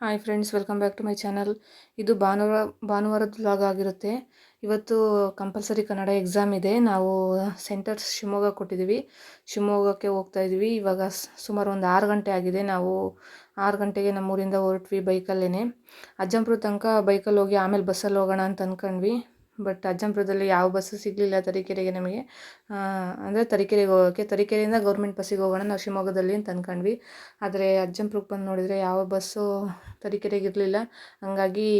Hi friends, welcome back to my channel. ಇದು ಭಾನುವಾರ, ಭಾನುವಾರದ ವ್ಲಾಗ್ ಆಗಿರುತ್ತೆ. ಇವತ್ತು ಕಂಪಲ್ಸರಿ ಕನ್ನಡ ಎಕ್ಸಾಮ್ ಇದೆ. ನಾವು ಸೆಂಟರ್ ಶಿವಮೊಗ್ಗ ಕೊಟ್ಟಿದ್ದೀವಿ. ಶಿವಮೊಗ್ಗಕ್ಕೆ ಹೋಗ್ತಾ ಇದ್ದೀವಿ. ಇವಾಗ ಸುಮಾರು ಒಂದು ಆರು ಗಂಟೆ ಆಗಿದೆ. ನಾವು ಆರು ಗಂಟೆಗೆ ನಮ್ಮೂರಿಂದ ಹೊರಟ್ವಿ ಬೈಕಲ್ಲೇ ಅಜ್ಜಂಪುರ ತನಕ ಬೈಕಲ್ಲಿ ಹೋಗಿ ಆಮೇಲೆ ಬಸ್ಸಲ್ಲಿ ಹೋಗೋಣ ಅಂತ ಅಂದ್ಕೊಂಡ್ವಿ ಬಟ್ ಅಜ್ಜಂಪುರದಲ್ಲಿ ಯಾವ ಬಸ್ಸು ಸಿಗಲಿಲ್ಲ ತರೀಕೆರೆಗೆ ನಮಗೆ. ಅಂದರೆ ತರೀಕೆರೆಗೆ ಹೋಗೋಕ್ಕೆ ತರೀಕೆರೆಯಿಂದ ಗೌರ್ಮೆಂಟ್ ಬಸ್ಸಿಗೆ ಹೋಗೋಣ, ನಾವು ಶಿವಮೊಗ್ಗದಲ್ಲಿ ಅಂತ ಅಂದ್ಕೊಂಡ್ವಿ ಆದರೆ ಅಜ್ಜಂಪುರಕ್ಕೆ ಬಂದು ನೋಡಿದರೆ ಯಾವ ಬಸ್ಸು ತರೀಕೆರೆಗೆ ಇರಲಿಲ್ಲ. ಹಂಗಾಗಿ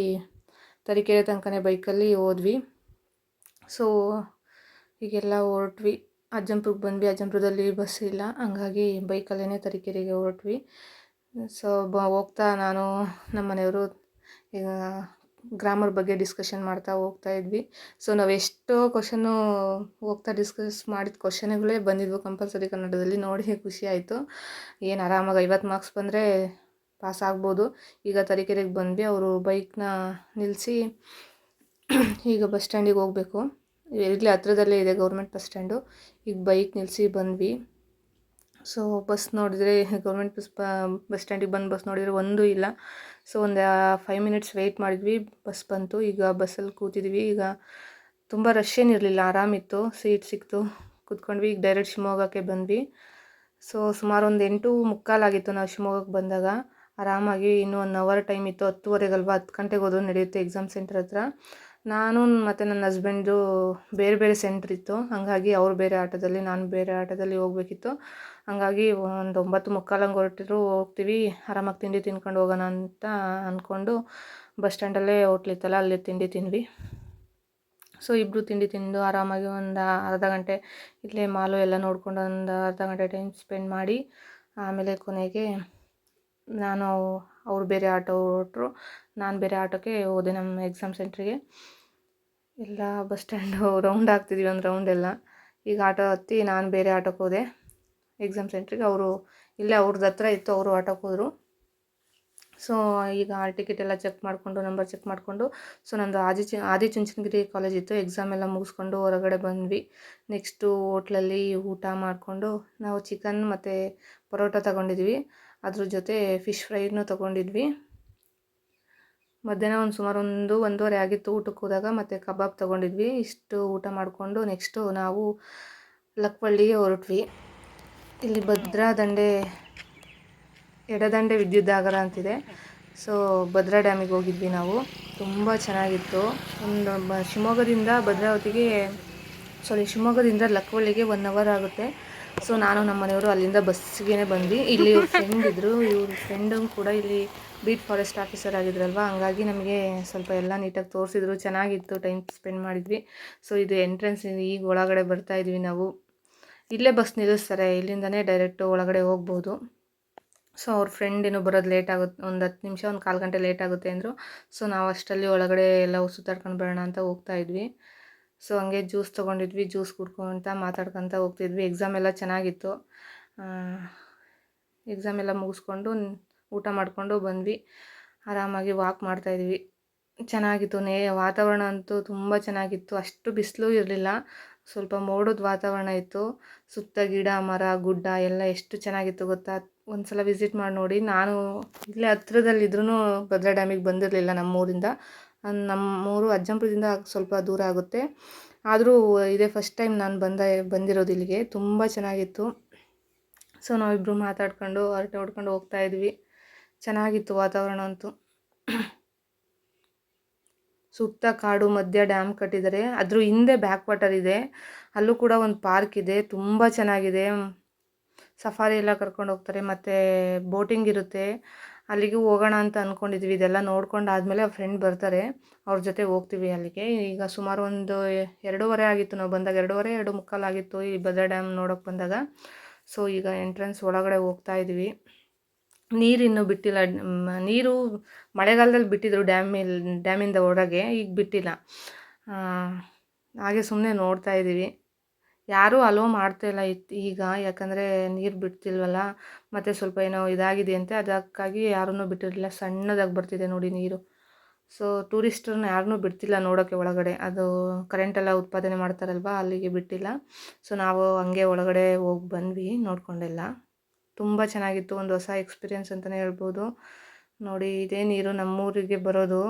ತರೀಕೆರೆ ತನಕನೇ ಬೈಕಲ್ಲಿ ಹೋದ್ವಿ. ಸೊ ಹೀಗೆಲ್ಲ ಹೊರಟ್ವಿ. ಅಜ್ಜಂಪುರಕ್ಕೆ ಬಂದ್ವಿ. ಅಜ್ಜಂಪುರದಲ್ಲಿ ಬಸ್ ಇಲ್ಲ. ಹಂಗಾಗಿ ಬೈಕಲ್ಲೇ ತರೀಕೆರೆಗೆ ಹೊರಟ್ವಿ. ಸೊ ಬ, ಹೋಗ್ತಾ ನಾನು ನಮ್ಮ ಮನೆಯವರು ಈಗ ಗ್ರಾಮರ್ ಬಗ್ಗೆ ಡಿಸ್ಕಷನ್ ಮಾಡ್ತಾ ಹೋಗ್ತಾ ಇದ್ವಿ. ಸೊ ನಾವು ಎಷ್ಟೋ ಕ್ವಶನ್ನು ಹೋಗ್ತಾ ಡಿಸ್ಕಸ್ ಮಾಡಿದ ಕ್ವಶನ್ಗಳೇ ಬಂದಿದ್ವು ಕಂಪಲ್ಸರಿ ಕನ್ನಡದಲ್ಲಿ. ನೋಡಿ ಖುಷಿ ಆಯಿತು. ಏನು ಆರಾಮಾಗಿ ಐವತ್ತು ಮಾರ್ಕ್ಸ್ ಬಂದರೆ ಪಾಸ್ ಆಗ್ಬೋದು. ಈಗ ತರೀಕೆರೆಗೆ ಬಂದ್ವಿ. ಅವರು ಬೈಕ್ನ ನಿಲ್ಲಿಸಿ ಈಗ ಬಸ್ ಸ್ಟ್ಯಾಂಡಿಗೆ ಹೋಗಬೇಕು. ಇಲ್ಲಿ ಹತ್ರದಲ್ಲೇ ಇದೆ ಗೌರ್ಮೆಂಟ್ ಬಸ್ ಸ್ಟ್ಯಾಂಡು ಈಗ ಬೈಕ್ ನಿಲ್ಲಿಸಿ ಬಂದ್ವಿ. ಸೊ ಬಸ್ ನೋಡಿದರೆ ಗೌರ್ಮೆಂಟ್ ಬಸ್ ಬಸ್ ಸ್ಟ್ಯಾಂಡಿಗೆ ಬಂದು ಬಸ್ ನೋಡಿದರೆ ಒಂದೂ ಇಲ್ಲ. ಸೊ ಒಂದು ಫೈವ್ ಮಿನಿಟ್ಸ್ ವೆಯ್ಟ್ ಮಾಡಿದ್ವಿ ಬಸ್ ಬಂತು. ಈಗ ಬಸ್ಸಲ್ಲಿ ಕೂತಿದ್ವಿ. ಈಗ ತುಂಬ ರಶ್ ಏನಿರಲಿಲ್ಲ ಆರಾಮಿತ್ತು ಸೀಟ್ ಸಿಕ್ತು. ಕೂತ್ಕೊಂಡ್ವಿ, ಈಗ ಡೈರೆಕ್ಟ್ ಶಿವಮೊಗ್ಗಕ್ಕೆ ಬಂದ್ವಿ. ಸೊ ಸುಮಾರು ಒಂದು ಎಂಟು ಮುಕ್ಕಾಲಾಗಿತ್ತು ನಾವು ಶಿವಮೊಗ್ಗಕ್ಕೆ ಬಂದಾಗ. ಆರಾಮಾಗಿ ಇನ್ನೂ ಒನ್ ಅವರ್ ಟೈಮ್ ಇತ್ತು, ಹತ್ತುವರೆಗಲ್ವಾ, ಹತ್ತು ಗಂಟೆಗೆ ಹೋದ್ರು ನಡೆಯುತ್ತೆ ಎಕ್ಸಾಮ್ ಸೆಂಟರ್ ಹತ್ರ. ನಾನು ಮತ್ತು ನನ್ನ ಹಸ್ಬೆಂಡು ಬೇರೆ ಬೇರೆ ಸೆಂಟ್ರ್ ಇತ್ತು. ಹಾಗಾಗಿ ಅವ್ರು ಬೇರೆ ಆಟೋದಲ್ಲಿ, ನಾನು ಬೇರೆ ಆಟೋದಲ್ಲಿ ಹೋಗ್ಬೇಕಿತ್ತು. ಹಾಗಾಗಿ ಒಂದು ಒಂಬತ್ತು ಮುಕ್ಕಾಲಂಗೆ ಹೊರಟಿದ್ರು, ಹೋಗ್ತೀವಿ, ಆರಾಮಾಗಿ ತಿಂಡಿ ತಿನ್ಕೊಂಡು ಹೋಗೋಣ ಅಂತ ಅಂದ್ಕೊಂಡು ಬಸ್ ಸ್ಟ್ಯಾಂಡಲ್ಲೇ ಹೋಟ್ಲಿತ್ತಲ್ಲ ಅಲ್ಲಿ ತಿಂಡಿ ತಿಂದ್ವಿ. ಸೊ ಇಬ್ಬರು ತಿಂಡಿ ತಿಂದು ಆರಾಮಾಗಿ ಒಂದು ಅರ್ಧ ಗಂಟೆ ಇಲ್ಲೇ ಮಾಲು ಎಲ್ಲ ನೋಡ್ಕೊಂಡು ಒಂದು ಅರ್ಧ ಗಂಟೆ ಟೈಮ್ ಸ್ಪೆಂಡ್ ಮಾಡಿ ಆಮೇಲೆ ಕೊನೆಗೆ ನಾನು ಅವ್ರು ಬೇರೆ ಆಟೋ ಹೊರಟ್ರು. ನಾನು ಬೇರೆ ಆಟೋಕ್ಕೆ ಹೋದೆ ನಮ್ಮ ಎಕ್ಸಾಮ್ ಸೆಂಟ್ರಿಗೆ ಎಲ್ಲ ಬಸ್ ಸ್ಟ್ಯಾಂಡು ರೌಂಡ್ ಆಗ್ತಿದ್ವಿ ಒಂದು ರೌಂಡ್ ಎಲ್ಲ. ಈಗ ಆಟೋ ಹತ್ತಿ ನಾನು ಬೇರೆ ಆಟೋಕ್ಕೆ ಹೋದೆ. ಎಕ್ಸಾಮ್ ಸೆಂಟ್ರಿಗೆ ಅವರು ಇಲ್ಲೇ ಅವ್ರದ್ದು ಹತ್ರ ಇತ್ತು, ಅವರು ಆಟೋಕ್ಕೆ ಹೋದರು. ಸೊ ಈಗ ಆ ಟಿಕೆಟ್ ಎಲ್ಲ ಚೆಕ್ ಮಾಡಿಕೊಂಡು ನಂಬರ್ ಚೆಕ್ ಮಾಡಿಕೊಂಡು ಸೊ ನಂದು ಆದಿ ಚು ಆದಿಚುಂಚನಗಿರಿ ಕಾಲೇಜ್ ಇತ್ತು. ಎಕ್ಸಾಮ್ ಎಲ್ಲ ಮುಗಿಸ್ಕೊಂಡು ಹೊರಗಡೆ ಬಂದ್ವಿ. ನೆಕ್ಸ್ಟು ಹೋಟ್ಲಲ್ಲಿ ಊಟ ಮಾಡಿಕೊಂಡು, ನಾವು ಚಿಕನ್ ಮತ್ತು ಪರೋಟ ತಗೊಂಡಿದ್ವಿ. ಅದ್ರ ಜೊತೆ ಫಿಶ್ ಫ್ರೈನೂ ತೊಗೊಂಡಿದ್ವಿ. ಮಧ್ಯಾಹ್ನ ಒಂದು ಸುಮಾರು ಒಂದು, ಒಂದೂವರೆ ಆಗಿತ್ತು ಊಟಕ್ಕೆ ಹೋದಾಗ ಮತ್ತು ಕಬಾಬ್ ತೊಗೊಂಡಿದ್ವಿ. ಇಷ್ಟು ಊಟ ಮಾಡಿಕೊಂಡು ನೆಕ್ಸ್ಟು ನಾವು ಲಕ್ವಳ್ಳಿಗೆ ಹೊರಟ್ವಿ. ಇಲ್ಲಿ ಭದ್ರಾ ದಂಡೆ ಎಡದಂಡೆ ವಿದ್ಯುದಾಗರ ಅಂತಿದೆ. ಸೊ ಭದ್ರಾ ಡ್ಯಾಮಿಗೆ ಹೋಗಿದ್ವಿ ನಾವು. ತುಂಬ ಚೆನ್ನಾಗಿತ್ತು. ಒಂದು ಶಿವಮೊಗ್ಗದಿಂದ ಭದ್ರಾವತಿಗೆ ಸಾರಿ ಶಿವಮೊಗ್ಗದಿಂದ ಲಕ್ವಳ್ಳಿಗೆ ಒನ್ ಅವರ್ ಆಗುತ್ತೆ. ಸೊ ನಾನು ನಮ್ಮ ಮನೆಯವರು ಅಲ್ಲಿಂದ ಬಸ್ಸಿಗೆ ಬಂದ್ವಿ. ಇಲ್ಲಿ ಫ್ರೆಂಡ್ ಇದ್ದರು ಇವ್ರ ಫ್ರೆಂಡು ಕೂಡ ಇಲ್ಲಿ ಬೀಟ್ ಫಾರೆಸ್ಟ್ ಆಫೀಸರ್ ಆಗಿದ್ರಲ್ವ? ಹಂಗಾಗಿ ನಮಗೆ ಸ್ವಲ್ಪ ಎಲ್ಲ ನೀಟಾಗಿ ತೋರಿಸಿದ್ರು. ಚೆನ್ನಾಗಿತ್ತು ಟೈಮ್ ಸ್ಪೆಂಡ್ ಮಾಡಿದ್ವಿ. ಸೊ, ಇದು ಎಂಟ್ರೆನ್ಸ್ ಈಗ ಒಳಗಡೆ ಬರ್ತಾ ಇದ್ವಿ ನಾವು. ಇಲ್ಲೇ ಬಸ್ ನಿಲ್ಲಿಸ್ತಾರೆ. ಇಲ್ಲಿಂದನೇ ಡೈರೆಕ್ಟು ಒಳಗಡೆ ಹೋಗ್ಬೋದು. ಸೊ, ಅವ್ರ ಫ್ರೆಂಡ್ ಏನು ಬರೋದು ಲೇಟ್ ಆಗುತ್ತೆ. ಒಂದು ಹತ್ತು ನಿಮಿಷ, ಒಂದು ಕಾಲು ಗಂಟೆ ಲೇಟ್ ಆಗುತ್ತೆ ಅಂದರು. ಸೊ, ನಾವು ಅಷ್ಟರಲ್ಲಿ ಒಳಗಡೆ ಎಲ್ಲ ಸುತ್ತಾಡ್ಕೊಂಡು ಬರೋಣ ಅಂತ ಹೋಗ್ತಾ ಇದ್ವಿ. ಸೊ, ಹಂಗೆ ಜ್ಯೂಸ್ ತೊಗೊಂಡಿದ್ವಿ. ಜ್ಯೂಸ್ ಕುಡ್ಕೊತ ಮಾತಾಡ್ಕೊತ ಹೋಗ್ತಿದ್ವಿ. ಎಕ್ಸಾಮ್ ಎಲ್ಲ ಚೆನ್ನಾಗಿತ್ತು. ಎಕ್ಸಾಮ್ ಎಲ್ಲ ಮುಗಿಸ್ಕೊಂಡು ಊಟ ಮಾಡಿಕೊಂಡು ಬಂದ್ವಿ. ಆರಾಮಾಗಿ ವಾಕ್ ಮಾಡ್ತಾಯಿದ್ವಿ ಚೆನ್ನಾಗಿತ್ತು. ನೇ, ವಾತಾವರಣ ಅಂತೂ ತುಂಬ ಚೆನ್ನಾಗಿತ್ತು. ಅಷ್ಟು ಬಿಸಿಲು ಇರಲಿಲ್ಲ. ಸ್ವಲ್ಪ ಮೋಡದ ವಾತಾವರಣ ಇತ್ತು. ಸುತ್ತ ಗಿಡ, ಮರ, ಗುಡ್ಡ ಎಲ್ಲ ಎಷ್ಟು ಚೆನ್ನಾಗಿತ್ತು ಗೊತ್ತಾ? ಒಂದು ಸಲ ವಿಸಿಟ್ ಮಾಡಿ ನೋಡಿ. ನಾನು ಇಲ್ಲೇ ಹತ್ರದಲ್ಲಿದ್ರೂ ಭದ್ರಾ ಡ್ಯಾಮಿಗೆ ಬಂದಿರಲಿಲ್ಲ ನಮ್ಮೂರಿಂದ. ನಮ್ಮೂರು ಅಜ್ಜಂಪುರದಿಂದ ಸ್ವಲ್ಪ ದೂರ ಆಗುತ್ತೆ. ಆದರೂ ಇದೇ ಫಸ್ಟ್ ಟೈಮ್ ನಾನು ಬಂದ, ಬಂದಿರೋದು ಇಲ್ಲಿಗೆ. ತುಂಬ ಚೆನ್ನಾಗಿತ್ತು. ಸೊ ನಾವಿಬ್ಬರು ಮಾತಾಡ್ಕೊಂಡು, ಹೊರಟೆ ಹೊಡ್ಕೊಂಡು ಹೋಗ್ತಾ ಇದ್ವಿ. ಚೆನ್ನಾಗಿತ್ತು ವಾತಾವರಣ ಅಂತೂ. ಸುತ್ತ ಕಾಡು ಮಧ್ಯ ಡ್ಯಾಮ್ ಕಟ್ಟಿದ್ದಾರೆ. ಅದ್ರ ಹಿಂದೆ ಬ್ಯಾಕ್ ವಾಟರ್ ಇದೆ. ಅಲ್ಲೂ ಕೂಡ ಒಂದು ಪಾರ್ಕ್ ಇದೆ. ತುಂಬ ಚೆನ್ನಾಗಿದೆ. ಸಫಾರಿ ಎಲ್ಲ ಕರ್ಕೊಂಡು ಹೋಗ್ತಾರೆ. ಮತ್ತು ಬೋಟಿಂಗ್ ಇರುತ್ತೆ. ಅಲ್ಲಿಗೆ ಹೋಗೋಣ ಅಂತ ಅಂದ್ಕೊಂಡಿದ್ವಿ ಇದೆಲ್ಲ ನೋಡ್ಕೊಂಡು ಆದಮೇಲೆ ಫ್ರೆಂಡ್ ಬರ್ತಾರೆ. ಅವ್ರ ಜೊತೆ ಹೋಗ್ತೀವಿ ಅಲ್ಲಿಗೆ. ಈಗ ಸುಮಾರು ಒಂದು ಎರಡೂವರೆ ಆಗಿತ್ತು. ನಾವು ಬಂದಾಗ ಎರಡೂವರೆ, ಎರಡು ಮುಕ್ಕಾಲಾಗಿತ್ತು ಈ ಭದ್ರಾ ಡ್ಯಾಮ್ ನೋಡೋಕ್ಕೆ ಬಂದಾಗ. ಸೊ ಈಗ ಎಂಟ್ರೆನ್ಸ್ ಒಳಗಡೆ ಹೋಗ್ತಾ ಇದ್ವಿ. ನೀರಿನ್ನು ಬಿಟ್ಟಿಲ್ಲ. ನೀರು ಮಳೆಗಾಲದಲ್ಲಿ ಬಿಟ್ಟಿದ್ರು ಡ್ಯಾಮಿಲ್ ಡ್ಯಾಮಿಂದ ಹೊರಗೆ, ಈಗ ಬಿಟ್ಟಿಲ್ಲ. ಹಾಗೆ ಸುಮ್ಮನೆ ನೋಡ್ತಾ ಇದ್ದೀವಿ. ಯಾರೂ ಅಲೋ ಮಾಡ್ತಾ ಇಲ್ಲ ಈಗ. ಯಾಕಂದರೆ ನೀರು ಬಿಡ್ತಿಲ್ವಲ್ಲ. ಮತ್ತು ಸ್ವಲ್ಪ ಏನೋ ಇದಾಗಿದೆ ಅಂತೆ ಅದಕ್ಕಾಗಿ ಯಾರೂ ಬಿಟ್ಟಿರಲಿಲ್ಲ. ಸಣ್ಣದಾಗಿ ಬರ್ತಿದೆ ನೋಡಿ ನೀರು. ಸೊ ಟೂರಿಸ್ಟರನ್ನ ಯಾರನ್ನೂ ಬಿಡ್ತಿಲ್ಲ ನೋಡೋಕ್ಕೆ ಒಳಗಡೆ. ಅದು ಕರೆಂಟೆಲ್ಲ ಉತ್ಪಾದನೆ ಮಾಡ್ತಾರಲ್ವ, ಅಲ್ಲಿಗೆ ಬಿಟ್ಟಿಲ್ಲ. ಸೊ ನಾವು ಹಂಗೆ ಒಳಗಡೆ ಹೋಗಿ ಬಂದ್ವಿ, ನೋಡ್ಕೊಂಡೆಲ್ಲ. ತುಂಬ ಚೆನ್ನಾಗಿತ್ತು, ಒಂದು ಹೊಸ ಎಕ್ಸ್ಪೀರಿಯೆನ್ಸ್ ಅಂತಲೇ ಹೇಳ್ಬೋದು. ನೋಡಿ, ಇದೇ ನೀರು ನಮ್ಮೂರಿಗೆ ಬರೋದು.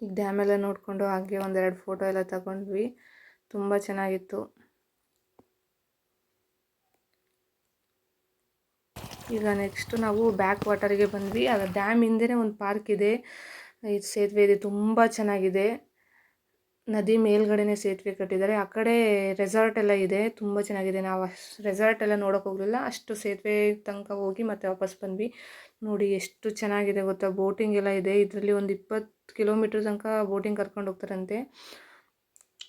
ಈಗ ಡ್ಯಾಮ್ ಎಲ್ಲ ನೋಡಿಕೊಂಡು ಹಾಗೆ ಒಂದೆರಡು ಫೋಟೋ ಎಲ್ಲ ತಗೊಂಡ್ವಿ. ತುಂಬ ಚೆನ್ನಾಗಿತ್ತು. ಈಗ ನೆಕ್ಸ್ಟ್ ನಾವು ಬ್ಯಾಕ್ ವಾಟರ್ಗೆ ಬಂದ್ವಿ. ಆಗ ಡ್ಯಾಮ್ ಹಿಂದೆನೇ ಒಂದು ಪಾರ್ಕ್ ಇದೆ. ಇದು ಸೇತುವೆ ಇದೆ, ತುಂಬ ಚೆನ್ನಾಗಿದೆ. ನದಿ ಮೇಲ್ಗಡೆನೇ ಸೇತುವೆ ಕಟ್ಟಿದ್ದಾರೆ. ಆ ಕಡೆ ರೆಸಾರ್ಟ್ ಎಲ್ಲ ಇದೆ. ತುಂಬ ಚೆನ್ನಾಗಿದೆ. ನಾವು ಅಷ್ಟು ರೆಸಾರ್ಟ್ ಎಲ್ಲ ನೋಡೋಕೆ ಹೋಗಲಿಲ್ಲ. ಅಷ್ಟು ಸೇತುವೆ ತನಕ ಹೋಗಿ ಮತ್ತೆ ವಾಪಸ್ ಬಂದ್ವಿ. ನೋಡಿ ಎಷ್ಟು ಚೆನ್ನಾಗಿದೆ ಗೊತ್ತಾ? ಬೋಟಿಂಗ್ ಎಲ್ಲ ಇದೆ. ಇದರಲ್ಲಿ ಒಂದು ಇಪ್ಪತ್ತು ಕಿಲೋಮೀಟ್ರ್ ತನಕ ಬೋಟಿಂಗ್ ಕರ್ಕೊಂಡು ಹೋಗ್ತಾರಂತೆ.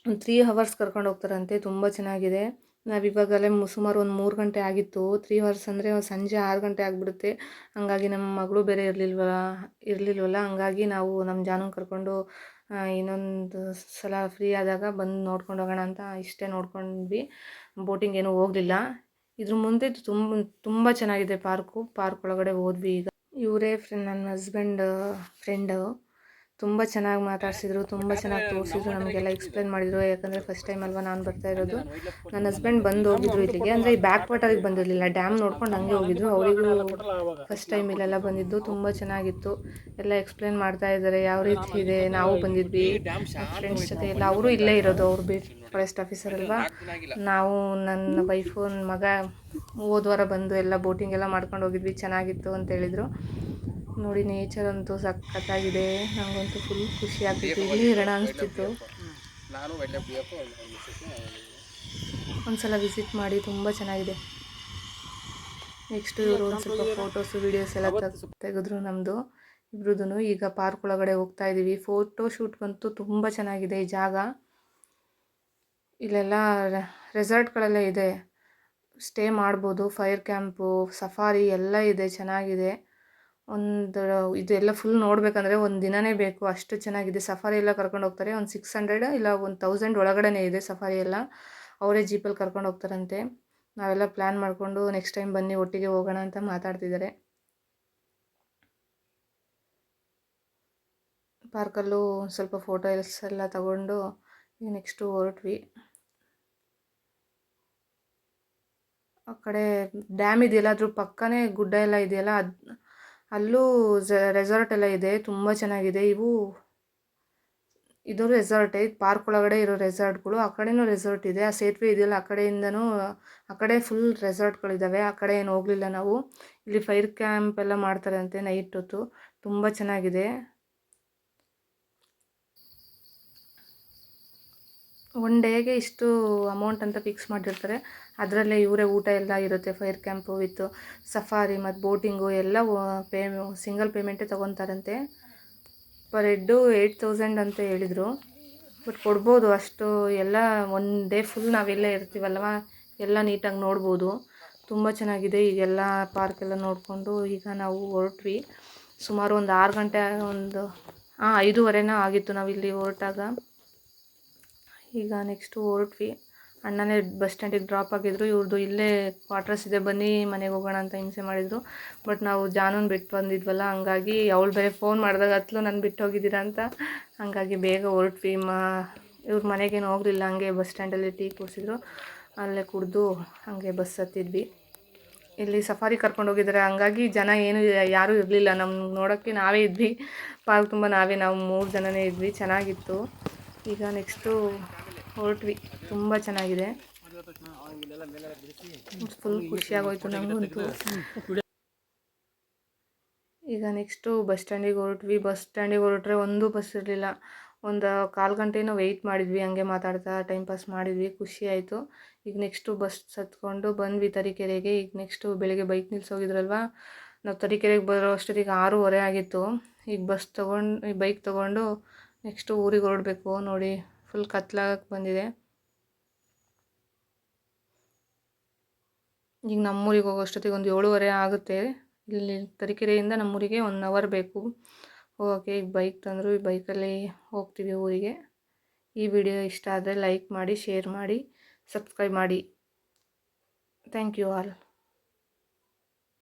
ಒಂದು ತ್ರೀ ಹವರ್ಸ್ ಕರ್ಕೊಂಡು ಹೋಗ್ತಾರಂತೆ. ತುಂಬ ಚೆನ್ನಾಗಿದೆ. ನಾವು ಇವಾಗಲೇ ಸುಮಾರು ಒಂದು ಮೂರು ಗಂಟೆ ಆಗಿತ್ತು. ತ್ರೀ ಅವರ್ಸ್ ಅಂದರೆ ಸಂಜೆ ಆರು ಗಂಟೆ ಆಗಿಬಿಡುತ್ತೆ. ಹಾಗಾಗಿ ನಮ್ಮ ಮಗಳು ಬೇರೆ ಇರಲಿಲ್ವ ಇರಲಿಲ್ವಲ್ಲ ಹಂಗಾಗಿ ನಾವು ನಮ್ಮ ಜಾನು ಕರ್ಕೊಂಡು ಇನ್ನೊಂದು ಸಲ ಫ್ರೀ ಆದಾಗ ಬಂದು ನೋಡ್ಕೊಂಡು ಹೋಗೋಣ ಅಂತ ಇಷ್ಟೇ ನೋಡ್ಕೊಂಡ್ವಿ. ಬೋಟಿಂಗ್ ಏನೂ ಹೋಗಲಿಲ್ಲ. ಇದ್ರ ಮುಂದೆ ತುಂಬ ತುಂಬ ಚೆನ್ನಾಗಿದೆ ಪಾರ್ಕು ಪಾರ್ಕ್ ಒಳಗಡೆ ಹೋದ್ವಿ ಈಗ. ಇವರೇ ಫ್ರೆಂಡ್ ನನ್ನ ಹಸ್ಬೆಂಡ್ ಫ್ರೆಂಡು ತುಂಬ ಚೆನ್ನಾಗಿ ಮಾತಾಡ್ಸಿದ್ರು, ತುಂಬ ಚೆನ್ನಾಗಿ ತೋರಿಸಿದ್ರು, ನಮಗೆಲ್ಲ ಎಕ್ಸ್ಪ್ಲೇನ್ ಮಾಡಿದರು. ಯಾಕಂದರೆ ಫಸ್ಟ್ ಟೈಮ್ ಅಲ್ವಾ ನಾನು ಬರ್ತಾ ಇರೋದು. ನನ್ನ ಹಸ್ಬೆಂಡ್ ಬಂದು ಹೋಗಿದ್ರು ಇಲ್ಲಿಗೆ. ಅಂದರೆ ಈ ಬ್ಯಾಕ್ ವಾಟರಿಗೆ ಬಂದಿರಲಿಲ್ಲ. ಡ್ಯಾಮ್ ನೋಡ್ಕೊಂಡು ಹಂಗೆ ಹೋಗಿದ್ರು. ಅವರಿಗೂ ಫಸ್ಟ್ ಟೈಮ್ ಇಲ್ಲೆಲ್ಲ ಬಂದಿದ್ದು. ತುಂಬ ಚೆನ್ನಾಗಿತ್ತು. ಎಲ್ಲ ಎಕ್ಸ್ಪ್ಲೇನ್ ಮಾಡ್ತಾ ಇದ್ದಾರೆ ಯಾವ ರೀತಿ ಇದೆ? ನಾವು ಬಂದಿದ್ವಿ. ಫ್ರೆಂಡ್ಸ್ ಜೊತೆ ಎಲ್ಲ. ಅವರು ಇಲ್ಲೇ ಇರೋದು. ಅವ್ರು ಬಿ ಫಾರೆಸ್ಟ್ ಆಫೀಸರ್ ಅಲ್ವಾ? ನಾವು ನನ್ನ ವೈಫು ಮಗ ಹೋದ್ವಾರ ಬಂದು ಎಲ್ಲ ಬೋಟಿಂಗ್ ಎಲ್ಲ ಮಾಡ್ಕೊಂಡು ಹೋಗಿದ್ವಿ. ಚೆನ್ನಾಗಿತ್ತು ಅಂತ ಹೇಳಿದರು. ನೋಡಿ ನೇಚರ್ ಅಂತೂ ಸಖತ್ತಾಗಿದೆ. ನನಗಂತೂ ಫುಲ್ ಖುಷಿ ಆಗ್ತಿತ್ತು. ಇಲ್ಲಿ ಇರೋಣ ಅನಿಸ್ತಿತ್ತು. ಒಂದ್ಸಲ ವಿಸಿಟ್ ಮಾಡಿ ತುಂಬ ಚೆನ್ನಾಗಿದೆ. ನೆಕ್ಸ್ಟ್ ಇವರು ಒಂದು ಸ್ವಲ್ಪ ಫೋಟೋಸು ವೀಡಿಯೋಸ್ ಎಲ್ಲ ತೆಗೆದ್ರು ನಮ್ಮದು ಇಬ್ರದ್ದು ಈಗ ಪಾರ್ಕ್ ಒಳಗಡೆ ಹೋಗ್ತಾ ಇದ್ದೀವಿ ಫೋಟೋ ಶೂಟ್ಗಂತೂ ತುಂಬ ಚೆನ್ನಾಗಿದೆ ಈ ಜಾಗ. ಇಲ್ಲೆಲ್ಲ ರೆಸಾರ್ಟ್ಗಳೆಲ್ಲ ಇದೆ. ಸ್ಟೇ ಮಾಡ್ಬೋದು ಫೈರ್ ಕ್ಯಾಂಪು ಸಫಾರಿ ಎಲ್ಲ ಇದೆ ಚೆನ್ನಾಗಿದೆ. ಒಂದು ಇದೆಲ್ಲ ಫುಲ್ ನೋಡಬೇಕಂದ್ರೆ ಒಂದು ದಿನವೇ ಬೇಕು. ಅಷ್ಟು ಚೆನ್ನಾಗಿದೆ. ಸಫಾರಿ ಎಲ್ಲ ಕರ್ಕೊಂಡು ಹೋಗ್ತಾರೆ. ಒಂದು ಸಿಕ್ಸ್ ಹಂಡ್ರೆಡ್ ಇಲ್ಲ ಒಂದು ತೌಸಂಡ್ ಒಳಗಡೆ ಇದೆ ಸಫಾರಿ ಎಲ್ಲ. ಅವರೇ ಜೀಪಲ್ಲಿ ಕರ್ಕೊಂಡು ಹೋಗ್ತಾರಂತೆ. ನಾವೆಲ್ಲ ಪ್ಲ್ಯಾನ್ ಮಾಡಿಕೊಂಡು ನೆಕ್ಸ್ಟ್ ಟೈಮ್ ಬನ್ನಿ, ಒಟ್ಟಿಗೆ ಹೋಗೋಣ ಅಂತ ಮಾತಾಡ್ತಿದ್ದಾರೆ. ಪಾರ್ಕಲ್ಲೂ ಸ್ವಲ್ಪ ಫೋಟೋಸ್ ಎಲ್ಲ ತಗೊಂಡು ಈಗ ನೆಕ್ಸ್ಟು ಹೊರಟ್ವಿ. ಆ ಕಡೆ ಡ್ಯಾಮ್ ಇದೆಯಲ್ಲ, ಅದ್ರ ಪಕ್ಕನೇ ಗುಡ್ಡ ಎಲ್ಲ ಇದೆಯಲ್ಲ, ಅದು ಅಲ್ಲೂ ರೆಸಾರ್ಟ್ ಎಲ್ಲ ಇದೆ, ತುಂಬ ಚೆನ್ನಾಗಿದೆ. ಇವು, ಇದು ರೆಸಾರ್ಟೇ ಪಾರ್ಕ್ ಒಳಗಡೆ ಇರೋ ರೆಸಾರ್ಟ್ಗಳು ಆ ಕಡೆನೂ ರೆಸಾರ್ಟ್ ಇದೆ, ಆ ಸೇತುವೆ ಇದೆಯಲ್ಲ, ಆ ಕಡೆಯಿಂದನೂ, ಆ ಕಡೆ ಫುಲ್ ರೆಸಾರ್ಟ್ಗಳಿದ್ದಾವೆ ಆ ಕಡೆ ಏನು ಹೋಗಲಿಲ್ಲ ನಾವು. ಇಲ್ಲಿ ಫೈರ್ ಕ್ಯಾಂಪ್ ಎಲ್ಲ ಮಾಡ್ತಾರಂತೆ ನೈಟ್ ಹೊತ್ತು. ತುಂಬ ಚೆನ್ನಾಗಿದೆ. ಒನ್ ಡೇಗೆ ಇಷ್ಟು ಅಮೌಂಟ್ ಅಂತ ಫಿಕ್ಸ್ ಮಾಡಿರ್ತಾರೆ. ಅದರಲ್ಲೇ ಇವರೇ ಊಟ ಎಲ್ಲ ಇರುತ್ತೆ ಫೈರ್ ಕ್ಯಾಂಪು ವಿತ್ ಸಫಾರಿ ಮತ್ತು ಬೋಟಿಂಗು ಎಲ್ಲ ಪೇ ಸಿಂಗಲ್ ಪೇಮೆಂಟೇ ತೊಗೊತಾರಂತೆ. ಪರ್ ಹೆಡ್ಡು ಏಯ್ಟ್ ತೌಸಂಡ್ ಅಂತ ಹೇಳಿದರು. ಬಟ್ ಕೊಡ್ಬೋದು ಅಷ್ಟು, ಎಲ್ಲ ಒನ್ ಡೇ ಫುಲ್ ನಾವೆಲ್ಲ ಇರ್ತೀವಲ್ವ? ಎಲ್ಲ ನೀಟಾಗಿ ನೋಡ್ಬೋದು. ತುಂಬ ಚೆನ್ನಾಗಿದೆ ಈಗೆಲ್ಲ ಪಾರ್ಕೆಲ್ಲ ನೋಡಿಕೊಂಡು ಈಗ ನಾವು ಹೊರಟ್ವಿ. ಸುಮಾರು ಒಂದು ಆರು ಗಂಟೆ, ಒಂದು, ಹಾಂ, ಐದೂವರೆನೂ ಆಗಿತ್ತು ನಾವು ಇಲ್ಲಿ ಹೊರಟಾಗ. ಈಗ ನೆಕ್ಸ್ಟು ಹೊರಟ್ವಿ. ಅಣ್ಣನೇ ಬಸ್ ಸ್ಟ್ಯಾಂಡಿಗೆ ಡ್ರಾಪ್ ಆಗಿದ್ರು. ಇವ್ರದ್ದು ಇಲ್ಲೇ ಕ್ವಾರ್ಟರ್ಸ್ ಇದೆ, ಬನ್ನಿ ಮನೆಗೆ ಹೋಗೋಣ ಅಂತ ಹಿಂಸೆ ಮಾಡಿದರು. ಬಟ್ ನಾವು ಜಾನೂನ್ ಬಿಟ್ಟು ಬಂದಿದ್ವಲ್ಲ, ಹಂಗಾಗಿ ಅವಳು ಬೇರೆ ಫೋನ್ ಮಾಡಿದಾಗ ಹತ್ಲು ನಾನು ಬಿಟ್ಟು ಹೋಗಿದ್ದೀರಾ ಅಂತ? ಹಂಗಾಗಿ ಬೇಗ ಹೊರಟ್ವಿ. ಮಾ, ಇವ್ರ ಮನೆಗೇನು ಹೋಗಲಿಲ್ಲ, ಹಂಗೆ ಬಸ್ ಸ್ಟ್ಯಾಂಡಲ್ಲಿ ಟೀ ಕುಡಿಸಿದ್ರು. ಅಲ್ಲೇ ಕುಡಿದು ಹಾಗೆ ಬಸ್ ಹತ್ತಿದ್ವಿ. ಇಲ್ಲಿ ಸಫಾರಿ ಕರ್ಕೊಂಡು ಹೋಗಿದ್ದಾರೆ ಹಂಗಾಗಿ ಜನ ಏನು ಯಾರೂ ಇರಲಿಲ್ಲ. ನಮ್ಮ ನೋಡೋಕ್ಕೆ ನಾವೇ ಇದ್ವಿ. ಪಾರ್ಕ್ ತುಂಬ ನಾವೇ, ನಾವು ಮೂರು ಜನನೇ ಇದ್ವಿ. ಚೆನ್ನಾಗಿತ್ತು. ಈಗ ನೆಕ್ಸ್ಟು ಹೊರಟ್ವಿ. ತುಂಬ ಚೆನ್ನಾಗಿದೆ. ಫುಲ್ ಖುಷಿಯಾಗೋಯ್ತು ನನಗಂತೂ ಈಗ ನೆಕ್ಸ್ಟು ಬಸ್ ಸ್ಟ್ಯಾಂಡಿಗೆ ಹೊರಟ್ವಿ. ಬಸ್ ಸ್ಟ್ಯಾಂಡಿಗೆ ಹೊರಟ್ರೆ ಒಂದು ಬಸ್ ಇರಲಿಲ್ಲ. ಒಂದು ಕಾಲು ಗಂಟೆನೂ ವೆಯ್ಟ್ ಮಾಡಿದ್ವಿ. ಹಂಗೆ ಮಾತಾಡ್ತಾ ಟೈಮ್ ಪಾಸ್ ಮಾಡಿದ್ವಿ. ಖುಷಿ ಆಯಿತು. ಈಗ ನೆಕ್ಸ್ಟು ಬಸ್ ಸತ್ಕೊಂಡು ಬಂದ್ವಿ ತರೀಕೆರೆಗೆ. ಈಗ ನೆಕ್ಸ್ಟು ಬೆಳಗ್ಗೆ ಬೈಕ್ ನಿಲ್ಸೋಗಿದ್ರಲ್ವ? ನಾವು ತರೀಕೆರೆಗೆ ಬರೋ ಅಷ್ಟೊತ್ತಿಗೆ ಆರೂವರೆ ಆಗಿತ್ತು. ಈಗ ಬಸ್ ತೊಗೊಂಡು ಬೈಕ್ ತೊಗೊಂಡು ನೆಕ್ಸ್ಟು ಊರಿಗೆ ಹೊರಡಬೇಕು ನೋಡಿ. ಫುಲ್ ಕತ್ಲಾಗಕ್ಕೆ ಬಂದಿದೆ. ಈಗ ನಮ್ಮೂರಿಗೆ ಹೋಗೋ ಅಷ್ಟೊತ್ತಿಗೆ ಒಂದು ಏಳುವರೆ ಆಗುತ್ತೆ. ಇಲ್ಲಿ ತರೀಕೆರೆಯಿಂದ ನಮ್ಮೂರಿಗೆ ಒನ್ ಅವರ್ ಬೇಕು. ಹೋಗೋಕ್ಕೆ ಈಗ ಬೈಕ್ ತಂದರು, ಈ ಬೈಕಲ್ಲಿ ಹೋಗ್ತೀವಿ ಊರಿಗೆ. ಈ ವಿಡಿಯೋ ಇಷ್ಟ ಆದರೆ ಲೈಕ್ ಮಾಡಿ, ಶೇರ್ ಮಾಡಿ, ಸಬ್ಸ್ಕ್ರೈಬ್ ಮಾಡಿ. Thank you all.